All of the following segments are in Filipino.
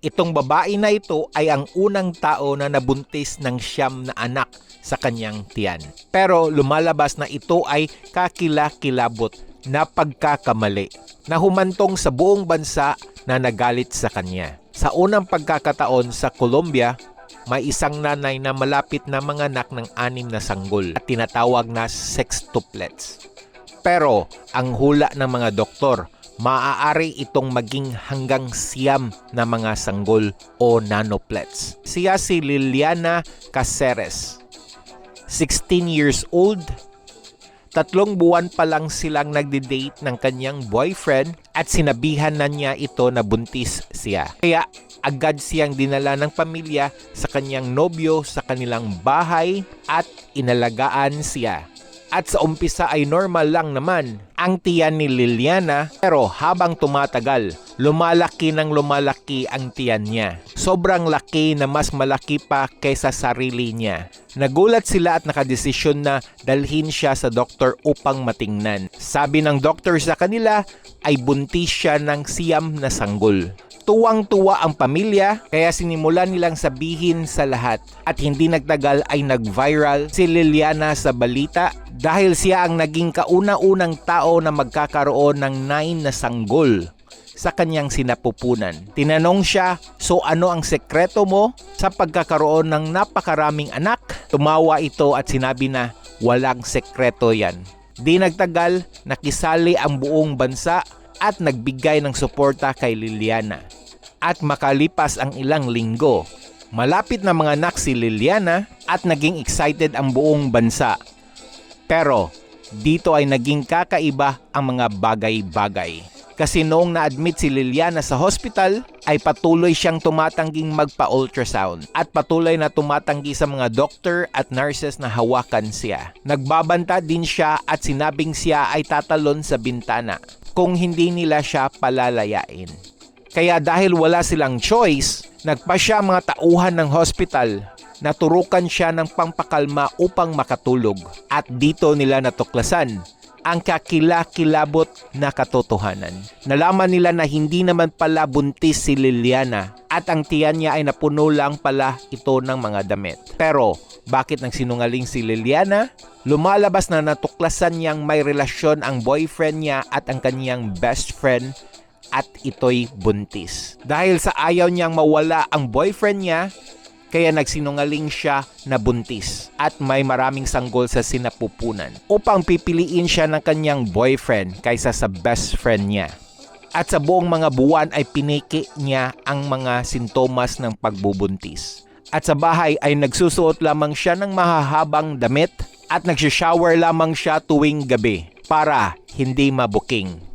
Itong babae na ito ay ang unang tao na nabuntis ng siyam na anak sa kanyang tiyan. Pero lumalabas na ito ay kakila-kilabot na pagkakamali na humantong sa buong bansa na nagalit sa kanya. Sa unang pagkakataon sa Colombia, may isang nanay na malapit na manganak ng anim na sanggol at tinatawag na sextuplets. Pero ang hula ng mga doktor, maaari itong maging hanggang siyam na mga sanggol o nanoplets. Siya si Liliana Caceres, 16 years old, Tatlong buwan pa lang silang nagde-date ng kanyang boyfriend at sinabihan na niya ito na buntis siya. Kaya agad siyang dinala ng pamilya sa kanyang nobyo sa kanilang bahay at inalagaan siya. At sa umpisa ay normal lang naman ang tiyan ni Liliana pero habang tumatagal, lumalaki ng lumalaki ang tiyan niya. Sobrang laki na mas malaki pa kaysa sarili niya. Nagulat sila at nakadesisyon na dalhin siya sa doktor upang matingnan. Sabi ng doktor sa kanila ay buntis siya ng siyam na sanggol. Tuwang-tuwa ang pamilya kaya sinimulan nilang sabihin sa lahat at hindi nagtagal ay nag-viral si Liliana sa balita dahil siya ang naging kauna-unang tao na magkakaroon ng 9 na sanggol sa kanyang sinapupunan. Tinanong siya, so ano ang sekreto mo sa pagkakaroon ng napakaraming anak? Tumawa ito at sinabi na, walang sekreto yan. Di nagtagal, nakisali ang buong bansa at nagbigay ng suporta kay Liliana. At makalipas ang ilang linggo, malapit na mga anak si Liliana at naging excited ang buong bansa. Pero dito ay naging kakaiba ang mga bagay-bagay. Kasi noong na-admit si Liliana sa hospital, ay patuloy siyang tumatangging magpa-ultrasound at patuloy na tumatanggi sa mga doctor at nurses na hawakan siya. Nagbabanta din siya at sinabing siya ay tatalon sa bintana kung hindi nila siya palalayain. Kaya dahil wala silang choice, nagpa siya mga tauhan ng hospital naturukan siya ng pangpakalma upang makatulog. At dito nila natuklasan ang kakila-kilabot na katotohanan. Nalaman nila na hindi naman pala buntis si Liliana at ang tiyan niya ay napuno lang pala ito ng mga damit. Pero bakit nang sinungaling si Liliana? Lumalabas na natuklasan niyang may relasyon ang boyfriend niya at ang kanyang best friend at ito'y buntis. Dahil sa ayaw niyang mawala ang boyfriend niya, kaya nagsinungaling siya na buntis at may maraming sanggol sa sinapupunan upang pipiliin siya ng kanyang boyfriend kaysa sa best friend niya. At sa buong mga buwan ay piniki niya ang mga sintomas ng pagbubuntis. At sa bahay ay nagsusuot lamang siya ng mahahabang damit at nagsishower lamang siya tuwing gabi para hindi mabuking.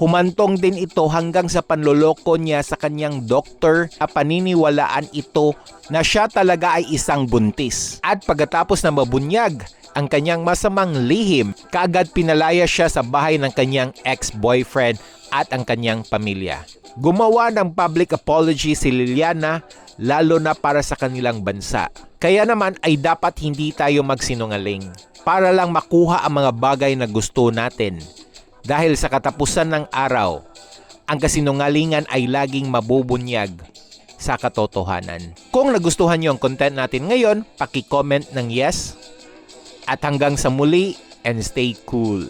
Humantong din ito hanggang sa panloloko niya sa kanyang doktor na paniniwalaan ito na siya talaga ay isang buntis. At pagkatapos na mabunyag ang kanyang masamang lihim, kaagad pinalaya siya sa bahay ng kanyang ex-boyfriend at ang kanyang pamilya. Gumawa ng public apology si Liliana lalo na para sa kanilang bansa. Kaya naman ay dapat hindi tayo magsinungaling para lang makuha ang mga bagay na gusto natin dahil sa katapusan ng araw, ang kasinungalingan ay laging mabubunyag sa katotohanan. Kung nagustuhan niyo ang content natin ngayon, paki-comment ng yes. At hanggang sa muli and stay cool.